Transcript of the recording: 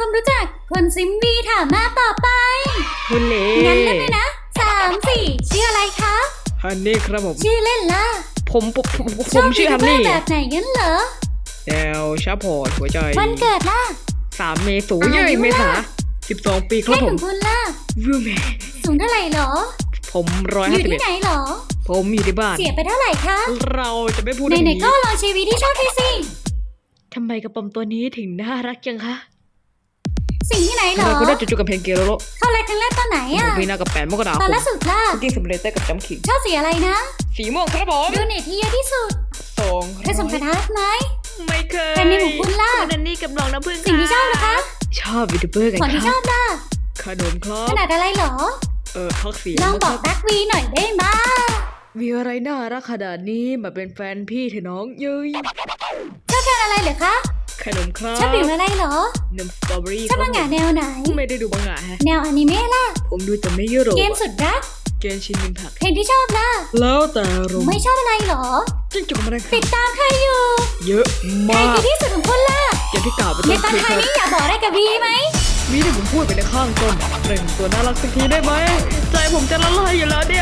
ความรู้จักคนซิมวีถามมาต่อไป คุณเล่งั้นเล่นเลยนะสามสี่ชื่ออะไรคะฮันนี่ครับผม ชื่อเล่นล่ะผมผมผมผชอมบชื่อฮันยูทูบนี่เบอร์แบบไหนงั้นเหรอแนวชาพอร์ตหัวใจ วันเกิดล่ะสามเมษายนอายุเย้ยเมษาล่ะสิบสองปีคเพรับศผขมองคุณล่ะวิวแมนสูงเท่าไหร่เหรอ ผมร้อยอห้ายู่สิบเอ็ที่ดไหนเหรอ ผมอยู่ที่บ้าน เสียไปเท่าไหร่คะ เราจะไม่พูดเรื่องไหนนี้ๆก็ลองชีวิตที่ชอบที่สิทำไมกระป๋อมตัวนี้ถึงน่ารักจังคะ สิ่งที่ไหนเหรอเราก็ได้จุดๆกับเพลงเกโรโลเข้าแรกครั้งแรกตอนไหนอะปีหน้ากับแปดมกราคตอนมล่าสุดล่ะจริงสำเร็จได้กับจำขิงชอบสีอะไรนะ สีม่วงครับผมดูเน็ตที่เยอะที่สุดสองเคยส่งกระทะไหมไม่เคยแฟนในหมู่คุณล่ะคุณนันนี่กับน้องน้ำพึ่งสิ่งที่ชอบนะคะชอบยูทูบเบอร์กันของที่คชรัอบบล่ะขนมครัขบนาดอะไรเหรอ เออพักเสียงลองบอกนะครับรักวีหน่อยได้ไหมมีอะไรน่ารักขนาดนี้มาเป็นแฟนพี่เถอะน้องเย้ยชอบทานอะไรเหรอคะ ขนมครับชอบดื่มอะไรเหรอ นมสตรอเบอรี่ชอบมังงะแนวไหน ไม่ได้ดูมังงะฮะ แนวอนิเมะล่ะ ผมดูแต่ไม่ยุโรปเกมสุดรัก เกมชินมินผัก เพลงที่ชอบล่ะ แล้วแต่ลมณ์ไม่ชอบอะไรเหรอจิ้งจกมันติดตามใครอยู่ เยอะใครมากดีที่สุดของคุณล่ะอย่างที่กล่าวไปในต้นตอนคลิปท้ายครับนี้อยากบอกอะไรกับวีไหม มีที่ผมพูดไปในข้างต้นเปล่งตัวน่ารักสักทีได้ไหม ใจผมจะละลายอยู่แล้วเนี่ย